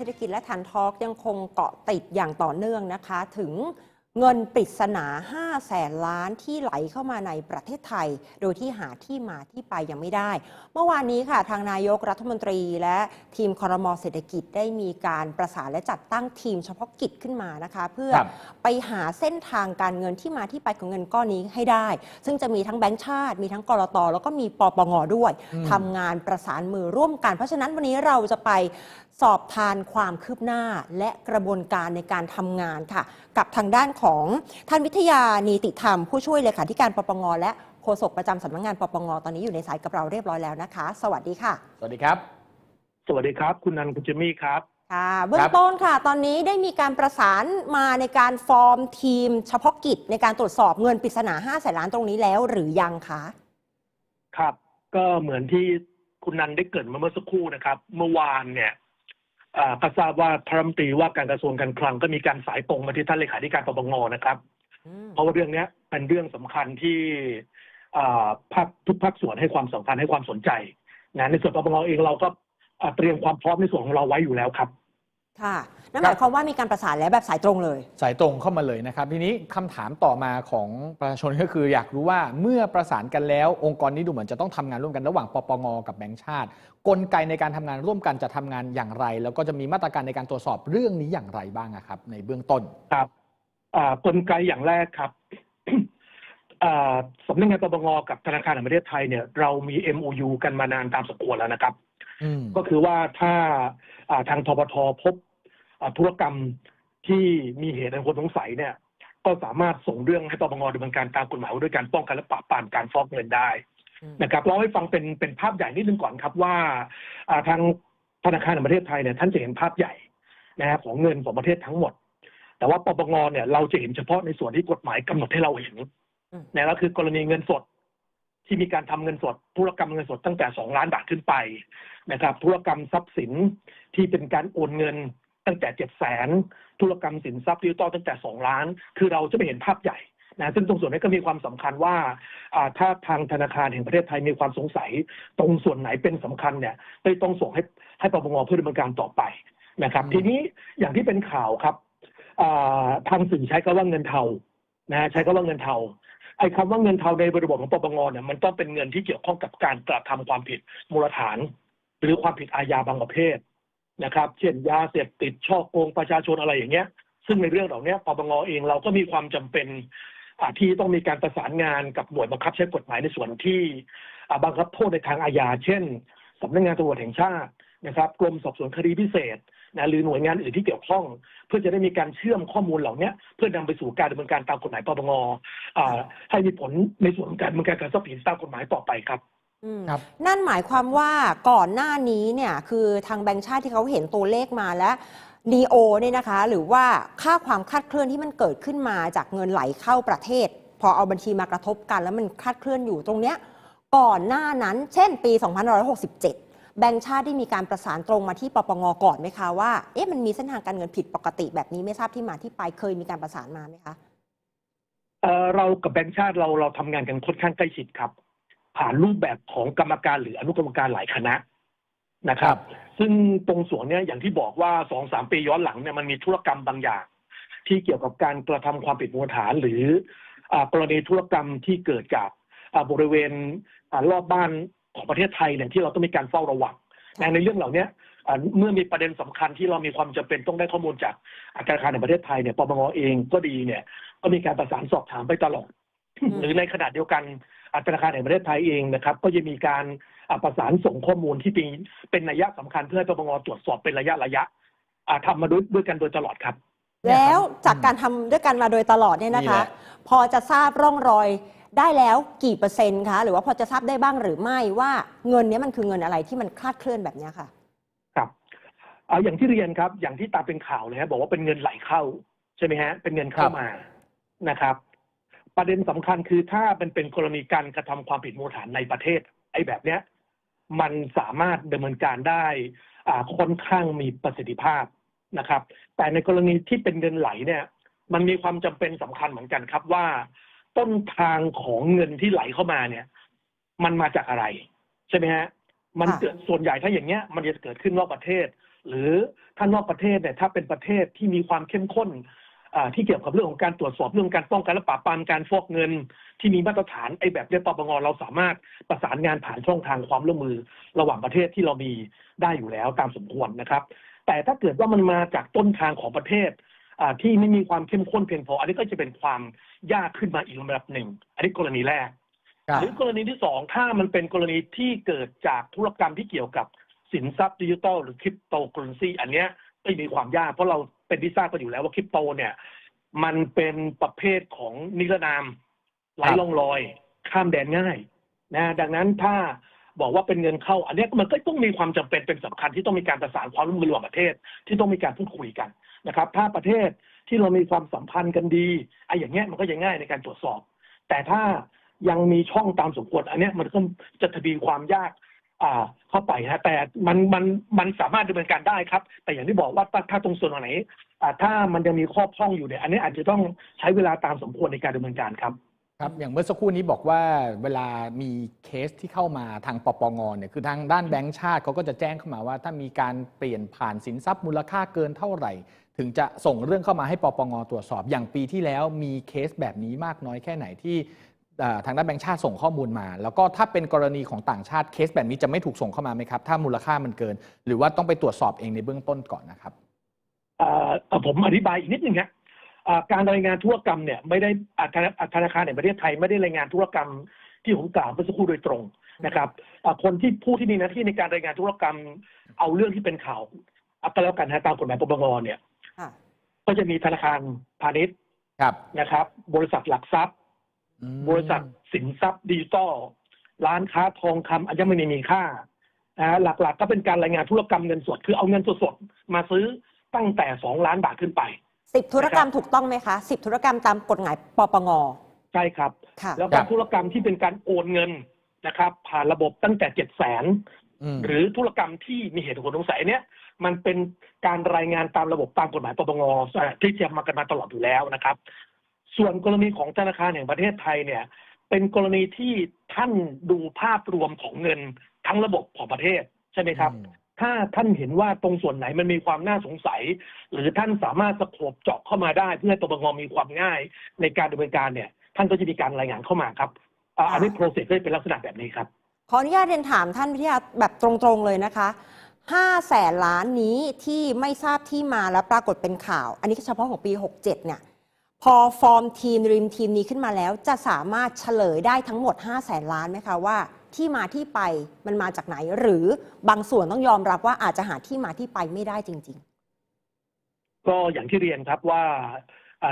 เศรษฐกิจและทันทอกยังคงเกาะติดอย่างต่อเนื่องนะคะ ถึงเงินปริศนา 5 แสนล้านที่ไหลเข้ามาในประเทศไทย โดยที่หาที่มาที่ไปยังไม่ได้ เมื่อวานนี้ค่ะ ทางนายกรัฐมนตรีและทีมคอรมอเศรษฐกิจได้มีการประสานและจัดตั้งทีมเฉพาะกิจขึ้นมานะคะ เพื่อครับไปหาเส้นทางการเงินที่มาที่ไปของเงินก้อนนี้ให้ได้ ซึ่งจะมีทั้งแบงก์ชาติ มีทั้งกรตแล้วก็มีปปงด้วยอืมทำงานประสานมือร่วมกัน เพราะฉะนั้นวันนี้เราจะไป สอบทานความคืบหน้าและกระบวนการในการทำงานค่ะ กับทางด้านของท่านวิทยานีติธรรม ผู้ช่วยเลขาธิการปปงและโฆษกประจำสำนักงานปปงตอนนี้อยู่ในสายกับเราเรียบร้อยแล้วนะคะ สวัสดีค่ะ สวัสดีครับ สวัสดีครับ คุณนันคุณจิมมี่ครับค่ะเบื้องต้นค่ะ ตอนนี้ได้มีการประสานมาในการฟอร์มทีม เฉพาะกิจในการตรวจสอบเงินปริศนา5แสนล้านตรงนี้แล้วหรือยังคะครับ ก็เหมือนที่คุณนันได้เกริดมาเมื่อสักครู่นะครับ เมื่อวานเนี่ย อ่าก็ทราบว่าพระรัฐมนตรีว่าการกระทรวงการคลังก็มีการสายตรงมาที่ท่านเลขาธิการปปงนะครับ อืมเพราะว่าเรื่องเนี้ยเป็นเรื่องสำคัญที่อ่าภาคทุกภาคส่วนให้ความสำคัญให้ความสนใจนะในส่วนปปงเองเราก็อ่าเตรียมความพร้อมในส่วนของเราไว้อยู่แล้วครับ ค่ะ นั่นหมายความว่ามีการประสานแล้วแบบสายตรงเลย สายตรงเข้ามาเลยนะครับ ทีนี้คำถามต่อมาของประชาชนก็คืออยากรู้ว่าเมื่อประสานกันแล้ว องค์กรนี้ดูเหมือนจะต้องทำงานร่วมกันระหว่างปปงกับแบงก์ชาติ กลไกในการทำงานร่วมกันจะทำงานอย่างไร แล้วก็จะมีมาตรการในการตรวจสอบเรื่องนี้อย่างไรบ้างอะครับ ในเบื้องต้น ครับอ่ากลไกอย่างแรกครับ อ่าสำนักงานปปงกับธนาคารแห่งประเทศไทยเนี่ยเรามี MOU กันมานานตามสมควรแล้วนะครับ อืมก็คือว่าถ้าอ่าทางทบทพบอ่า ธุรกรรมที่มีเหตุอันควรสงสัยเนี่ยก็สามารถส่งเรื่องให้ปปงดำเนินการตามกฎหมายว่าด้วยการป้องกันและปราบปรามการฟอกเงินได้อืมนะครับเราให้ฟังเป็นเป็นภาพใหญ่นิดนึงก่อนครับว่าอ่าทางธนาคารแห่งประเทศไทยเนี่ยท่านจะเห็นภาพใหญ่นะฮะของเงินของประเทศทั้งหมด แต่ว่าปปงเนี่ยเราจะเห็นเฉพาะในส่วนที่กฎหมายกำหนดให้เราเห็นอืมนะก็คือกรณีเงินสดที่มีการทำเงินสดธุรกรรมเงินสดตั้งแต่สองล้านบาทขึ้นไปนะครับธุรกรรมทรัพย์สินที่เป็นการโอนเงิน ตั้งแต่เจ็ดแสนธุรกรรมสินทรัพย์ดิจิตอลตั้งแต่สองล้าน คือเราจะไม่เห็นภาพใหญ่นะซึ่งตรงส่วนนี้ก็มีความสำคัญว่าอ่าถ้าทางธนาคารแห่งประเทศไทยมีความสงสัย ตรงส่วนไหนเป็นสำคัญเนี่ยได้ต้องส่งให้ให้ปปงเพื่อดำเนินการต่อไปนะครับอืมทีนี้อย่างที่เป็นข่าวครับอ่าทางสื่อใช้คำว่าเงินเทานะฮะใช้คำว่าเงินเทาไอ้คำว่าเงินเทาในบริบทของปปงเนี่ยมันต้องเป็นเงินที่เกี่ยวข้องกับการกระทำความผิดมูลฐาน หรือความผิดอาญาบางประเภท นะครับ เช่นยาเสพติดช่อโกงประชาชนอะไรอย่างเงี้ย ซึ่งในเรื่องเหล่านี้ปปงเองเราก็มีความจำเป็นที่ต้องมีการประสานงานกับหน่วยบังคับใช้กฎหมายในส่วนที่บังคับโทษในทางอาญาเช่นสำนักงานตำรวจแห่งชาตินะครับกรมสอบสวนคดีพิเศษนะหรือหน่วยงานอื่นที่เกี่ยวข้อง เพื่อจะได้มีการเชื่อมข้อมูลเหล่านี้เพื่อนำไปสู่การดำเนินการตามกฎหมายปปงให้มีผลในส่วนของการดำเนินการการทรัพย์สินตามกฎหมายต่อไปครับ นั่นหมายความว่าก่อนหน้านี้เนี่ยคือทางแบงก์ชาติที่เขาเห็นตัวเลขมาแล้วนีโอเนี่ยนะคะ หรือว่าค่าความคลาดเคลื่อนที่มันเกิดขึ้นมาจากเงินไหลเข้าประเทศ พอเอาบัญชีมากระทบกัน แล้วมันคลาดเคลื่อนอยู่ตรงเนี้ยก่อนหน้านั้น เช่น ปี 2567 แบงก์ชาติได้มีการประสานตรงมาที่ปปงก่อนไหมคะว่าเอ๊ะมันมีเส้นทางการเงินผิดปกติแบบนี้ไม่ทราบที่มาที่ไปเคยมีการประสานมาไหมคะเอ่อเรากับแบงค์ชาติเราเราทำงานกันค่อนข้างใกล้ชิดครับ ผ่านรูปแบบของกรรมการหรืออนุกรรมการหลายคณะนะครับ ซึ่งตรงส่วนเนี้ยอย่างที่บอกว่าสองสามปีย้อนหลังเนี่ยมันมีธุรกรรมบางอย่าง ที่เกี่ยวกับการกระทำความผิดมูลฐาน หรืออากรณีธุรกรรมที่เกิดจากอ่าบริเวณอ่ารอบบ้านของประเทศไทยเนี่ยที่เราต้องมีการเฝ้าระวังนะในเรื่องเหล่าเนี้ยอ่าเมื่อมีประเด็นสำคัญที่เรามีความจำเป็นต้องได้ข้อมูลจากอาการคารในประเทศไทยเนี่ยปปงเองก็ดีเนี่ย ก็มีการประสานสอบถามไปตลอดอืมหรือในขณะเดียวกันอ่า ธนาคารแห่งประเทศไทยเองนะครับ ก็จะมีการอ่าประสานส่งข้อมูลที่เป็นเป็นนัยยะสำคัญเพื่อให้ปปงตรวจสอบเป็นระยะระยะอ่าทำมาด้วยด้วยกันโดยตลอดครับ แล้วจากการทำด้วยกันมาโดยตลอดเนี่ยนะนี่คะแหละพอจะทราบร่องรอยได้แล้วกี่เปอร์เซ็นต์คะหรือว่าพอจะทราบได้บ้างหรือไม่ว่าเงินเนี้ยมันคือเงินอะไรที่มันคลาดเคลื่อนแบบเนี้ยค่ะ ครับอ่าอย่างที่เรียนครับ อย่างที่ตามเป็นข่าวเลยฮะบอกว่าเป็นเงินไหลเข้าใช่ไหมฮะเป็นเงินเข้ามานะครับ ประเด็นสำคัญคือถ้าเป็นเป็นกรณีการกระทำความผิดมูลฐานในประเทศ ไอ้แบบเนี้ย มันสามารถดำเนินการได้อ่าค่อนข้างมีประสิทธิภาพนะครับ แต่ในกรณีที่เป็นเงินไหลเนี่ย มันมีความจำเป็นสำคัญเหมือนกันครับว่า ต้นทางของเงินที่ไหลเข้ามาเนี่ย มันมาจากอะไร ใช่ไหมฮะมันเกิดส่วนใหญ่ถ้าอย่างเงี้ย มันจะเกิดขึ้นนอกประเทศ หรือถ้านอกประเทศเนี่ยถ้าเป็นประเทศที่มีความเข้มข้น ที่เกี่ยวกับเรื่องของการตรวจสอบเรื่องการป้องกันและปราบปรามการฟอกเงิน ที่มีมาตรฐานไอ้แบบเนี้ยปปงเราสามารถประสานงานผ่านช่องทางความร่วมมือ ระหว่างประเทศที่เรามีได้อยู่แล้วตามสมควรนะครับ แต่ถ้าเกิดว่ามันมาจากต้นทางของประเทศอ่าที่ไม่มีความเข้มข้นเพียงพอ อันนี้ก็จะเป็นความยากขึ้นมาอีกระดับหนึ่ง อันนี้กรณีแรกครับหรือกรณีที่สองถ้ามันเป็นกรณีที่เกิดจากธุรกรรมที่เกี่ยวกับสินทรัพย์ดิจิทัลหรือคริปโตเคอเรนซีอันเนี้ยไม่มีความยากเพราะเรา เป็นที่ทราบกันอยู่แล้วว่าคริปโตเนี่ย มันเป็นประเภทของนิรนามไร้ร่องรอย ข้ามแดนง่ายนะดังนั้นถ้าบอกว่าเป็นเงินเข้า อันนี้มันก็ต้องมีความจำเป็นเป็นสำคัญที่ต้องมีการประสานความร่วมมือระหว่างประเทศที่ต้องมีการพูดคุยกันนะครับ ถ้าประเทศที่เรามีความสัมพันธ์กันดีไอ้อย่างเงี้ยมันก็จะง่ายในการตรวจสอบ แต่ถ้ายังมีช่องตามสมควรอันนี้มันก็จะทวีความยาก อ่าเข้าไปฮะแต่มันมันมันสามารถดำเนินการได้ครับ แต่อย่างที่บอกว่าถ้าถ้าตรงส่วนไหนอ่าถ้ามันยังมีข้อพร่องอยู่เนี่ยอันนี้อาจจะต้องใช้เวลาตามสมควรในการดำเนินการครับครับอย่างเมื่อสักครู่นี้บอกว่าเวลามีเคสที่เข้ามาทางปปงเนี่ยคือทางด้านแบงก์ชาติเขาก็จะแจ้งเข้ามาว่า ถ้ามีการเปลี่ยนผ่านสินทรัพย์มูลค่าเกินเท่าไหร่ ถึงจะส่งเรื่องเข้ามาให้ปปงตรวจสอบอย่างปีที่แล้วมีเคสแบบนี้มากน้อยแค่ไหนที่ ทางด้านแบงก์ชาติส่งข้อมูลมา แล้วก็ถ้าเป็นกรณีของต่างชาติเคสแบบนี้จะไม่ถูกส่งเข้ามาไหมครับ ถ้ามูลค่ามันเกิน หรือว่าต้องไปตรวจสอบเองในเบื้องต้นก่อนนะครับอ่าเอ่อผมอธิบายอีกนิดนึงฮะอ่าการรายงานธุรกรรมเนี่ยไม่ได้อ่าธนาอ่าธนาคารแห่งประเทศไทยไม่ได้รายงานธุรกรรมที่ผมกล่าวเมื่อสักครู่โดยตรงนะครับอ่าคนที่ผู้ที่มีหน้าที่ในการรายงานธุรกรรม เอาเรื่องที่เป็นข่าวเอาก็แล้วกันฮะตามกฎหมายปปงเนี่ยค่ะก็จะมีธนาคารพาณิชย์ครับนะครับ บริษัทหลักทรัพย์อืม บริษัทสินทรัพย์ดิจิตอลร้านค้าทองคำอัญมณีมีค่านะฮะหลักๆ ก็เป็นการรายงานธุรกรรมเงินสด คือเอาเงินสดๆมาซื้อตั้งแต่สองล้านบาทขึ้นไปสิบธุรกรรมถูกต้องไหมคะสิบธุรกรรมตามกฎหมายปปงใช่ครับค่ะแล้วก็ธุรกรรมที่เป็นการโอนเงินนะครับ ผ่านระบบตั้งแต่เจ็ดแสนอืมหรือธุรกรรมที่มีเหตุผลสงสัยอันเนี้ยมันเป็นการรายงานตามระบบตามกฎหมายปปงที่เตรียมมากันมาตลอดอยู่แล้วนะครับ ส่วนกรณีของธนาคารแห่งประเทศไทยเนี่ย เป็นกรณีที่ท่านดูภาพรวมของเงินทั้งระบบของประเทศใช่ไหมครับ ถ้าท่านเห็นว่าตรงส่วนไหนมันมีความน่าสงสัย หรือท่านสามารถสโคบเจาะเข้ามาได้ เพื่อให้ปปงมีความง่ายในการดำเนินการเนี่ย ท่านก็จะมีการรายงานเข้ามาครับอ่าอันนี้โปรเซสก็จะเป็นลักษณะแบบนี้ครับขออนุญาตเรียนถามท่านวิทยาแบบตรงๆเลยนะคะ5แสนล้านนี้ที่ไม่ทราบที่มาและปรากฏเป็นข่าว อันนี้เฉพาะของปี 67 เนี่ย พอฟอร์มทีมริมทีมนี้ขึ้นมาแล้ว จะสามารถเฉลยได้ทั้งหมด5แสนล้านไหมคะว่าที่มาที่ไปมันมาจากไหน หรือบางส่วนต้องยอมรับว่าอาจจะหาที่มาที่ไปไม่ได้จริง ๆ ก็อย่างที่เรียนครับว่า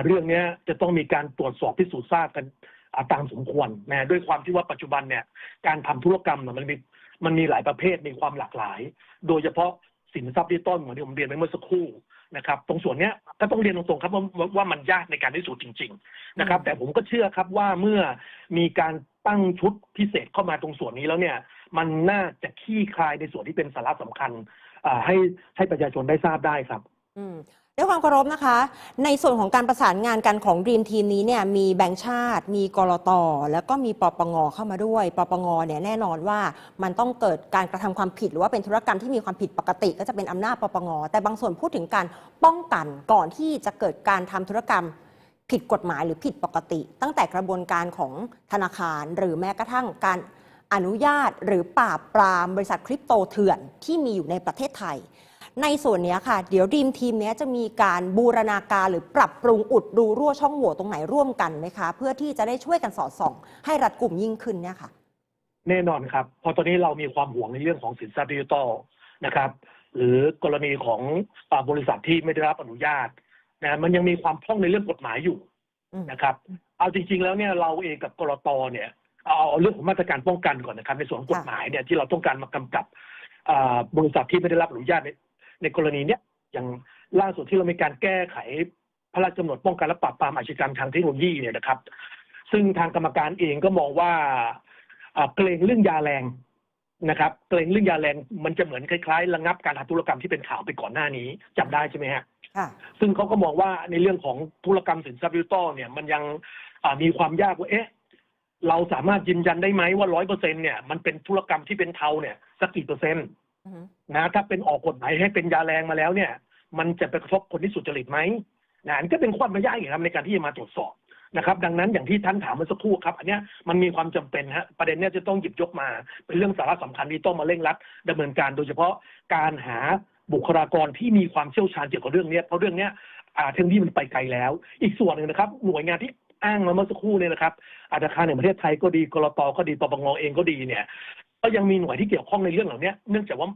เรื่องนี้จะต้องมีการตรวจสอบพิสูจน์ทราบกันตามสมควรนะด้วยความที่ว่าปัจจุบันเนี่ย การทำธุรกรรมเนี่ยมันมีมันมีหลายประเภทมีความหลากหลาย โดยเฉพาะสินทรัพย์ดิจิตอลเหมือนที่ผมเรียนไปเมื่อสักครู่ นะครับ ตรงส่วนเนี้ยก็ต้องเรียนตรงๆครับว่าว่าว่ามันยากในการพิสูจน์จริง ๆ นะครับ แต่ผมก็เชื่อครับว่าเมื่อมีการตั้งชุดพิเศษเข้ามาตรงส่วนนี้แล้วเนี่ย มันน่าจะขี้คลายในส่วนที่เป็นสาระสำคัญอ่าให้ให้ประชาชนได้ทราบได้ครับๆอืม ด้วยความเคารพนะคะ ในส่วนของการประสานงานกันของดีมทีมนี้เนี่ยมีแบงค์ชาติ มีกรตแล้วก็มีปปงเข้ามาด้วยปปงเนี่ยแน่นอนว่ามันต้องเกิดการกระทำความผิด หรือว่าเป็นธุรกรรมที่มีความผิดปกติ ก็จะเป็นอำนาจปปงแต่บางส่วนพูดถึงการป้องกันก่อนที่จะเกิดการทำธุรกรรมผิดกฎหมายหรือผิดปกติ ตั้งแต่กระบวนการของธนาคาร หรือแม้กระทั่งการอนุญาตหรือปราบปรามบริษัทคริปโตเถื่อนที่มีอยู่ในประเทศไทย ในส่วนนี้ค่ะ เดี๋ยวดีมทีมเนี้ยจะมีการบูรณาการหรือปรับปรุงอุดรูรั่วช่องโหว่ตรงไหนร่วมกันไหมคะ เพื่อที่จะได้ช่วยกันสอดส่อง ให้รัดกลุ่มยิ่งขึ้นเนี่ยค่ะแน่นอนครับ เพราะตอนนี้เรามีความห่วงในเรื่องของสินทรัพย์ดิจิทัลนะครับ หรือกรณีของอาบริษัทที่ไม่ได้รับอนุญาตนะมันยังมีความพร่องในเรื่องกฎหมายอยู่นะครับ เอาจริง ๆ แล้วเนี่ยเราเองกับกรตเนี่ยเอาเรื่องของมาตรการป้องกันก่อนนะครับ ในส่วนของกฎหมายเนี่ยที่เราต้องการมากำกับบริษัทที่ไม่ได้รับอนุญาต ในในกรณีเนี้ยอย่างล่าสุดที่เรามีการแก้ไขพระราชกำหนดป้องกันและปราบปรามอาชญากรรมทางเทคโนโลยีเนี่ยนะครับ ซึ่งทางกรรมการเองก็มองว่าอ่าเกรงเรื่องยาแรงนะครับเกรงเรื่องยาแรงมันจะเหมือนคล้ายๆ ระงับการทำธุรกรรมที่เป็นข่าวไปก่อนหน้านี้จำได้ใช่ไหมฮะค่ะซึ่งเขาก็มองว่าในเรื่องของธุรกรรมสินทรัพย์ดิจิตอลเนี่ยมันยังอ่ามีความยากว่าเอ๊ะเราสามารถยืนยันได้ไหมว่าร้อยเปอร์เซ็นเนี่ยมันเป็นธุรกรรมที่เป็นเทาเนี่ยสักกี่เปอร์เซ็นต์อือฮึ นะถ้าเป็นออกกฎหมายให้เป็นยาแรงมาแล้วเนี่ย มันจะไปกระทบคนที่สุจริตไหมนะอันก็เป็นความยากอีกครับในการที่จะมาตรวจสอบนะครับ ดังนั้นอย่างที่ท่านถามเมื่อสักครู่ครับ อันเนี้ยมันมีความจำเป็นฮะประเด็นเนี้ยจะต้องหยิบยกมา เป็นเรื่องสาระสำคัญที่ต้องมาเร่งรัดดำเนินการโดยเฉพาะการหาบุคลากรที่มีความเชี่ยวชาญเกี่ยวกับเรื่องเนี้ยเพราะเรื่องเนี้ยอ่าเทคโนโลยีมันไปไกลแล้ว อีกส่วนหนึ่งนะครับ หน่วยงานที่อ้างมาเมื่อสักครู่เนี่ยนะครับอาธนาคารแห่งประเทศไทยก็ดีกรตก็ดีปปงเองก็ดีเนี่ย ก็ยังมีหน่วยที่เกี่ยวข้องในเรื่องเหล่านี้เนื่องจากว่า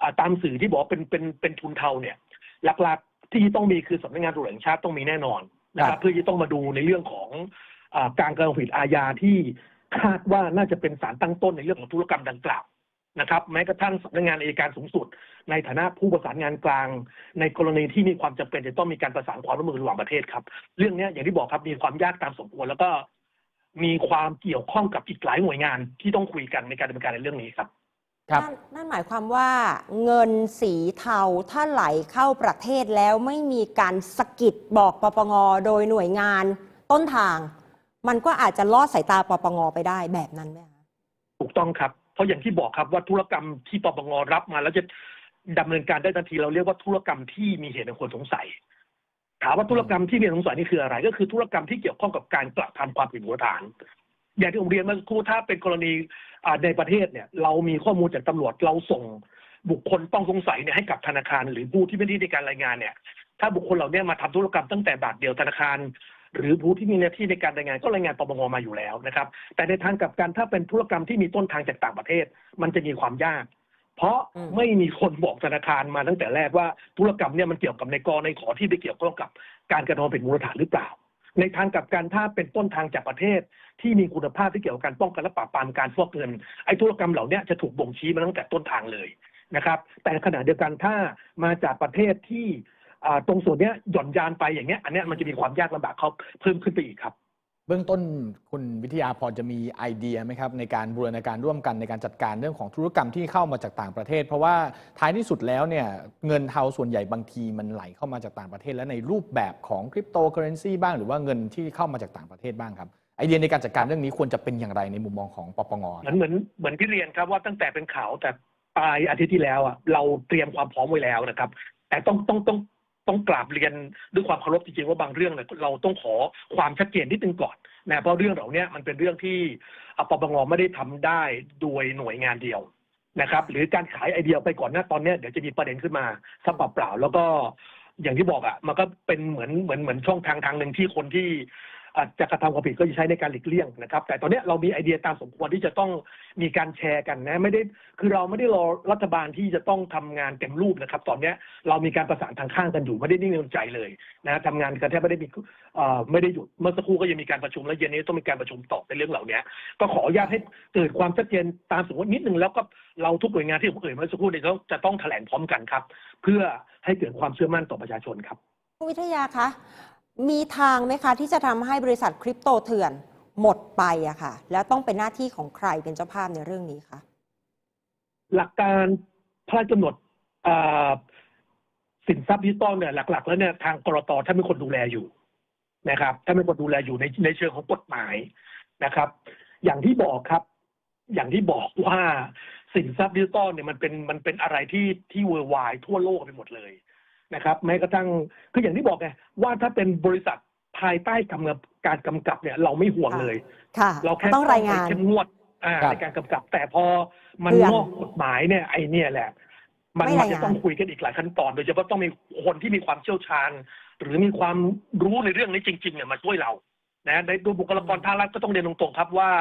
อ่าตามสื่อที่บอกว่าเป็นเป็นเป็นทุนเทาเนี่ย หลักๆที่ต้องมีคือสำนักงานตำรวจแห่งชาติต้องมีแน่นอนนะคครัรับบเพื่อที่ต้องมาดูในเรื่องของอาการกระทำผิดอาญาที่คาดว่าน่าจะเป็นสารตั้งต้นในเรื่องของธุรกรรมดังกล่าวนะครับแม้กระทั่งสำนักงานอัยการสูงสุด ในฐานะผู้ประสานงานกลาง ในกรณีที่มีความจำเป็นจะต้องมีการประสานความร่วมมือระหว่างประเทศครับ เรื่องเนี้ยอย่างที่บอกครับมีความยากตามสมควรแล้วก็ มีความเกี่ยวข้องกับอีกหลายหน่วยงานที่ต้องคุยกันในการดำเนินการในเรื่องนี้ครับ ครับ นั่นนั่นหมายความว่าเงินสีเทาถ้าไหลเข้าประเทศแล้วไม่มีการสะกิดบอกปปงโดยหน่วยงานต้นทาง มันก็อาจจะลอดสายตาปปงไปได้แบบนั้นไหมคะ ถูกต้องครับ เพราะอย่างที่บอกครับว่าธุรกรรมที่ปปงรับมาแล้วจะดำเนินการได้ทันทีเราเรียกว่าธุรกรรมที่มีเหตุอันควรสงสัย ถามว่าธุรกรรมที่มีเหตุสงสัยนี่คืออะไร ก็คือธุรกรรมที่เกี่ยวข้องกับการกระทำความผิดมูลฐาน อย่างที่ผมเรียนเมื่อสักครู่ถ้าเป็นกรณีในประเทศเนี่ย เรามีข้อมูลจากตำรวจเราส่งบุคคลต้องสงสัยเนี่ยให้กับธนาคาร หรือผู้ที่ไม่ได้ในการรายงานเนี่ย ถ้าบุคคลเหล่านี้มาทำธุรกรรมตั้งแต่บาทเดียวธนาคาร หรือผู้ที่มีหน้าที่ในการรายงานก็รายงานปปงมาอยู่แล้วนะครับ แต่ในทางกลับกันถ้าเป็นธุรกรรมที่มีต้นทางจากต่างประเทศ มันจะมีความยาก เพราะอืมไม่มีคนบอกธนาคารมาตั้งแต่แรกว่าธุรกรรมเนี่ยมันเกี่ยวกับในกรในขอที่ไปเกี่ยวข้องกับการกระทำผิดมูลฐานหรือเปล่า ในทางกลับกันถ้าเป็นต้นทางจากประเทศ ที่มีคุณภาพที่เกี่ยวกับการป้องกันและปราบปรามการฟอกเงินไอ้ธุรกรรมเหล่าเนี้ยจะถูกบ่งชี้มาตั้งแต่ต้นทางเลยนะครับ แต่ขณะเดียวกันถ้ามาจากประเทศที่อ่าตรงส่วนเนี้ยหย่อนยานไปอย่างเงี้ยอันเนี้ยมันจะมีความยากลำบากเขาเพิ่มขึ้นไปอีกครับ เบื้องต้นคุณวิทยาพอจะมีไอเดียไหมครับในการบูรณาการร่วมกันในการจัดการเรื่องของธุรกรรมที่เข้ามาจากต่างประเทศ เพราะว่าท้ายที่สุดแล้วเนี่ยเงินเทาส่วนใหญ่บางทีมันไหลเข้ามาจากต่างประเทศ และในรูปแบบของคริปโตเคอเรนซีบ้างหรือว่าเงินที่เข้ามาจากต่างประเทศบ้างครับไอเดียในการจัดการเรื่องนี้ควรจะเป็นอย่างไรในมุมมองของปปงเหมือนเหมือนเหมือนที่เรียนครับว่าตั้งแต่เป็นข่าวแต่ปลายอาทิตย์ที่แล้วอะเราเตรียมความพร้อมไว้แล้วนะครับ แต่ต้องต้องต้อง ต้องกราบเรียนด้วยความเคารพจริงๆว่าบางเรื่องเนี่ยเราต้องขอความชัดเจนนิดนึงก่อนนะเพราะเรื่องเหล่านี้มันเป็นเรื่องที่อะปปงไม่ได้ทำได้โดยหน่วยงานเดียวนะครับ หรือการขายไอเดียไปก่อนน้าตอนนี้เดี๋ยวจะมีประเด็นขึ้นมาสับเปล่าๆแล้วก็อย่างที่บอกอะมันก็เป็นเหมือนเหมือนเหมือนช่องทางทางหนึ่งที่คนที่ อาจจะกระทำความผิดก็จะใช้ในการหลีกเลี่ยงนะครับ แต่ตอนนี้เรามีไอเดียตามสมควรที่จะต้องมีการแชร์กันนะไม่ได้คือเราไม่ได้รอรัฐบาลที่จะต้องทำงานเต็มรูปนะครับ ตอนนี้เรามีการประสานทางข้างกันอยู่ไม่ได้นิ่งนอนใจเลยนะทำงานกันแทบไม่ได้มีเอ่อไม่ได้หยุดเมื่อสักครู่ก็ยังมีการประชุมและเย็นนี้ต้องมีการประชุมต่อในเรื่องเหล่านี้ก็ขออนุญาตให้เกิดความชัดเจนตามสมมตินิดนึงแล้วก็เราทุกหน่วยงานที่ผมเอ่ยเมื่อสักครู่เนี่ยเขาจะต้องแถลงพร้อมกันครับ เพื่อให้เกิดความเชื่อมั่นต่อประชาชนครับวิทยาคะ มีทางไหมคะ ที่จะทำให้บริษัทคริปโตเถื่อนหมดไปอะค่ะ แล้วต้องเป็นหน้าที่ของใครเป็นเจ้าภาพในเรื่องนี้คะหลักการพระราชกำหนดสินทรัพย์ดิจิตอลเนี่ยหลัก ๆ แล้วเนี่ยทางกรตท่านเป็นคนดูแลอยู่นะครับท่านเป็นคนดูแลอยู่ในในเชิงของกฎหมายนะครับ อย่างที่บอกครับ อย่างที่บอกว่าสินทรัพย์ดิจิตอลเนี่ยมันเป็นมันเป็นอะไรที่ที่เวอร์ไวทั่วโลกไปหมดเลย นะครับแม้กระทั่งคืออย่างที่บอกไงว่าถ้าเป็นบริษัทภายใต้กำกับการกำกับเนี่ย เราไม่ห่วงเลย ค่ะเราแค่ต้องรายงานไปเข้มงวดอ่าครับในการกำกับ แต่พอมันเรื่องนอกกฎหมายเนี่ยไอเนี่ยแหละ มันไม่มัรานยงานจะต้องคุยกันอีกหลายขั้นตอนโดยเฉพาะต้องมีคนที่มีความเชี่ยวชาญ หรือมีความรู้ในเรื่องนี้จริงๆเนี่ยมาช่วยเรานะในดูบุคลากรภาครัฐก็ต้องเรียนตรงๆครับว่า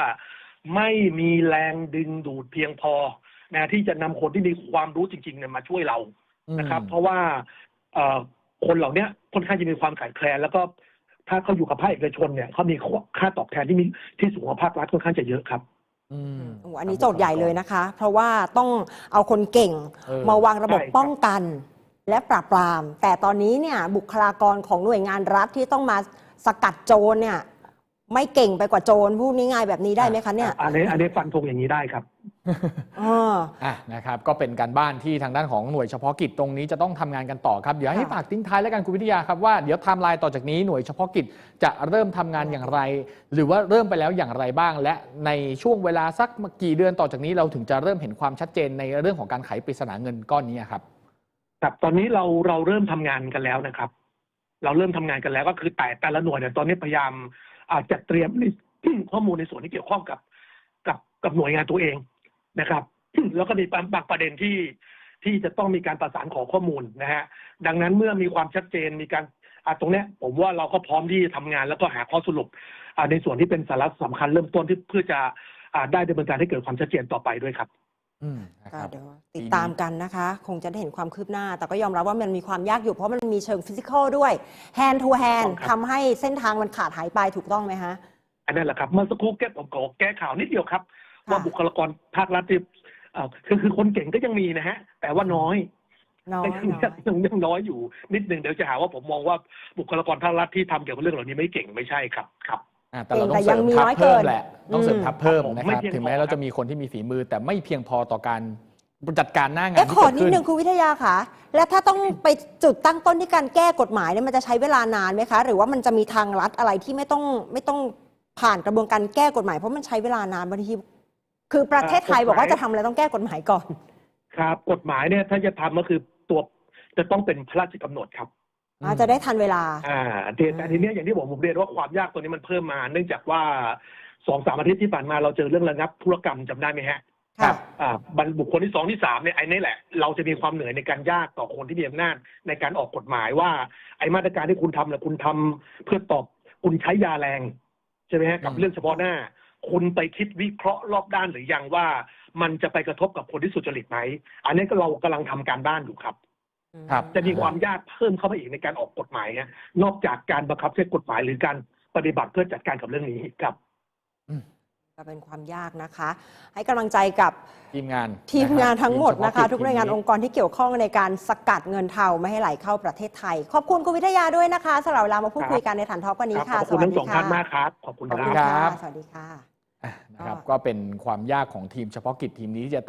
ไม่มีแรงดึงดูดเพียงพอนะที่จะนำคนที่มีความรู้จริงๆเนี่ยมาช่วยเรานะครับ เพราะว่าเอ่อ คนเหล่าเนี้ยค่อนข้างจะมีความขาดแคลน แล้วก็ถ้าเขาอยู่กับภาคเอกชนเนี่ยเขามีค่าตอบแทนที่มีที่สูงกว่าภาครัฐค่อนข้างจะเยอะครับอืมโอ้โหอันนี้โจทย์ใหญ่เลยนะคะ เพราะว่าต้องเอาคนเก่งเออมาวางระบบใช่ครับป้องกันและปราบปราม แต่ตอนนี้เนี่ยบุคลากรของหน่วยงานรัฐที่ต้องมาสกัดโจรเนี่ย ไม่เก่งไปกว่าโจรพูดง่ายๆแบบนี้ได้ไหมคะเนี่ยอันนี้อันนี้ฟันธงอย่างนี้ได้ครับอ๋ออะนะครับก็เป็นการบ้านที่ทางด้านของหน่วยเฉพาะกิจตรงนี้จะต้องทำงานกันต่อครับ เดี๋ยวให้ค่ะ ฝากทิ้งท้ายแล้วกันคุณวิทยาครับว่าเดี๋ยวไทม์ไลน์ต่อจากนี้หน่วยเฉพาะกิจจะเริ่มทำงานอย่างไร หรือว่าเริ่มไปแล้วอย่างไรบ้าง และในช่วงเวลาสักกี่เดือนต่อจากนี้เราถึงจะเริ่มเห็นความชัดเจนในเรื่องของการไขปริศนาเงินก้อนนี้ครับ ครับตอนนี้เราเราเริ่มทำงานกันแล้วนะครับ เราเริ่มทำงานกันแล้วก็คือแต่แต่ละหน่วยเนี่ยตอนนี้พยายามาจัดเตรียมในข้อมูลในส่วนที่เกี่ยวข้องกับกับกับหน่วยงานตัวเองนะครับ แล้วก็มีบางประเด็นที่ที่จะต้องมีการประสานขอข้อมูลนะฮะดังนั้นเมื่อมีความชัดเจนมีการตรงนี้ผมว่าเราก็พร้อมที่จะทำงานแล้วก็หาข้อสรุปในส่วนที่เป็นสาระสำคัญเริ่มต้นที่เพื่อจะอได้ดำเนินการให้เกิดความชัดเจนต่อไปด้วยครับ อืมนะคก็รับ เดี๋ยวติดตามกันนะคะ คงจะได้เห็นความคืบหน้า แต่ก็ยอมรับว่ามันมีความยากอยู่ เพราะมันมีเชิงฟิสิกอลด้วย hand to hand ครับ ทำให้เส้นทางมันขาดหายไปถูกต้องไหมคะ อันนั้นแหละครับเมื่อสักครู่แก้ผมขอแก้ข่าวนิดเดียวครับ ค่ะ ว่าบุคลากรภาครัฐที่เอ่อคือคือคนเก่งก็ยังมีนะฮะ แต่ว่าน้อยน้อยยังน้อย ยังยังน้อยอยู่นิดนึงเดี๋ยวจะหาว่าผมมองว่าบุคลากรภาครัฐที่ทำเกี่ยวกับเรื่องเหล่านี้ไม่เก่งไม่ใช่ครับครับ อะแต่เราต้องแต่เสยัริงมมีทัพน้อยเกิเพิ่มนแหละต้องเสริมอืมทัพเพิ่มครับผมนะคไม่รับเพียงถึงแม้พอเราครัจะบมีคนที่มีฝีมือ แต่ไม่เพียงพอต่อการจัดการหน้างานเอ๊ะที่ขอเกิดนิดขึ้นนึงคุณวิทยาคะและถ้าต้องไปจุดตั้งต้นที่การแก้กฎหมายเนี่ยมันจะใช้เวลานานไหมคะ หรือว่ามันจะมีทางลัดอะไรที่ไม่ต้องไม่ต้องผ่านกระบวนการแก้กฎหมายเพราะมันใช้เวลานานบางทีคือประเทศไทยบอกว่าจะทำอะไรต้องแก้กฎหมายก่อน ครับ กฎหมายเนี่ยถ้าจะทำก็คือตัวจะต้องเป็นพระราชกำหนดครับ อาจจะได้ทันเวลา อ่าแต่แต่ทีเนี้ยอย่างที่ผมผมเรียนว่าความยากตัวนี้มันเพิ่มมา เนื่องจากว่าสองสามอาทิตย์ที่ผ่านมาเราเจอเรื่องระงับธุรกรรมจำได้ไหมฮะค่ะอ่าบรรบุคคลที่สองที่สามเนี่ยไอ้นี่แหละ เราจะมีความเหนื่อยในการยากต่อคนที่มีอำนาจในการออกกฎหมายว่า ไอ้มาตรการที่คุณทำเนี่ยคุณทำเพื่อตอบคุณใช้ยาแรงใช่ไหมฮะกับอืมเรื่องเฉพาะหน้า คุณไปคิดวิเคราะห์รอบด้านหรือยังว่า มันจะไปกระทบกับคนที่สุจริตไหมอันนี้ก็เรากำลังทำการบ้านอยู่ครับ ครับ จะมีความยากเพิ่มเข้าไปอีกในการออกกฎหมายฮะนอกจากการบังคับใช้กฎหมายหรือการปฏิบัติเพื่อจัดการกับเรื่องนี้ครับ ก็เป็นความยากนะคะ ให้กำลังใจกับทีมงานทีมงานทั้งหมดนะคะทีมเฉพาทุกหน่วยงานองค์กรที่เกี่ยวข้องในการสกัดเงินเทาไม่ให้ไหลเข้าประเทศไทย ขอบคุณคุณวิทยาด้วยนะคะสำหรับเวลามาพูดคุยกันในฐานทอล์กวันนี้ครัค่ะขอบคุณทั้งสองท่านมากครับ ขอบคุณขอบคคุณรับค่ะสวัสดีค่ะอะ นะครับก็เป็นความยากของทีมเฉพาะกิจทีมนี้ที่จะ